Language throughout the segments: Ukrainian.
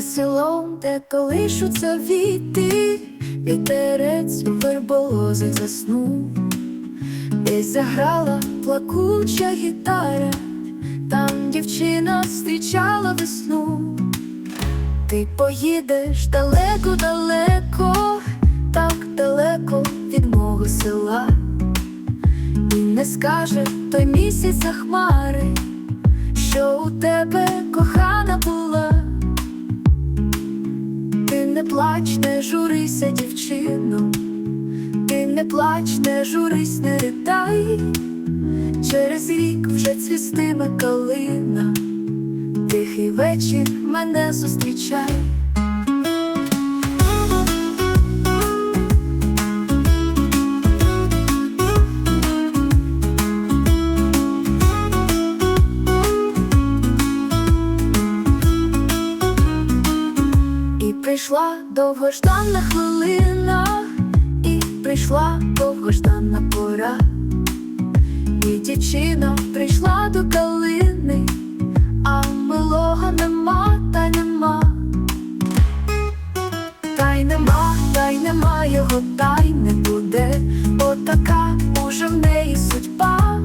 селом, де колишуться віти, вітерець у верболозах заснув, десь заграла плакуча гітара, там дівчина зустрічала весну. Ти поїдеш далеко-далеко, так далеко від мого села, і не скаже той місяць за хмари, що у тебе кохана не плач, не журися, дівчино, ти не плач, не журись, не ридай, через рік вже цвістиме калина, тихий вечір мене зустрічай. Прийшла довгожданна хвилина, і прийшла довгожданна пора. І дівчина прийшла до калини, а милого нема, та нема. Та й нема, та й нема його, та й не буде, бо така уже в неї судьба.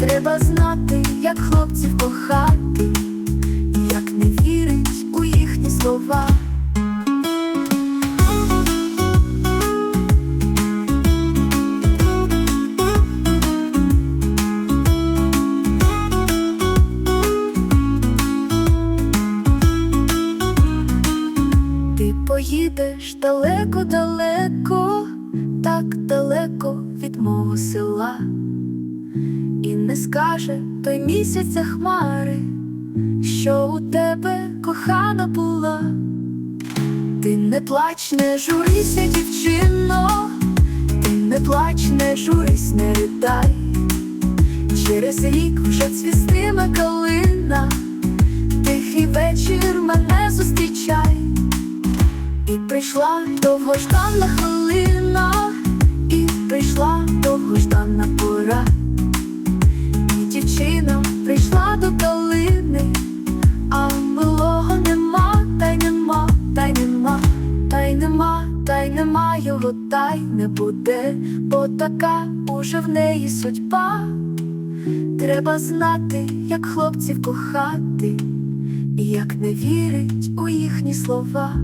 Треба знати, як хлопців кохати, поїдеш далеко-далеко, так далеко від мого села, і не скаже той місяць за хмари, що у тебе кохана була. Ти не плач, не журися, дівчино, ти не плач, не журись, не ридай. Через рік вже цвістиме калина, прийшла довгожданна хвилина, і прийшла довгожданна пора. І дівчина прийшла до калини, а милого нема, та й нема, та й нема, та й нема, та й нема його, та й не буде, бо така уже в неї судьба. Треба знати, як хлопців кохати, і як не вірить у їхні слова.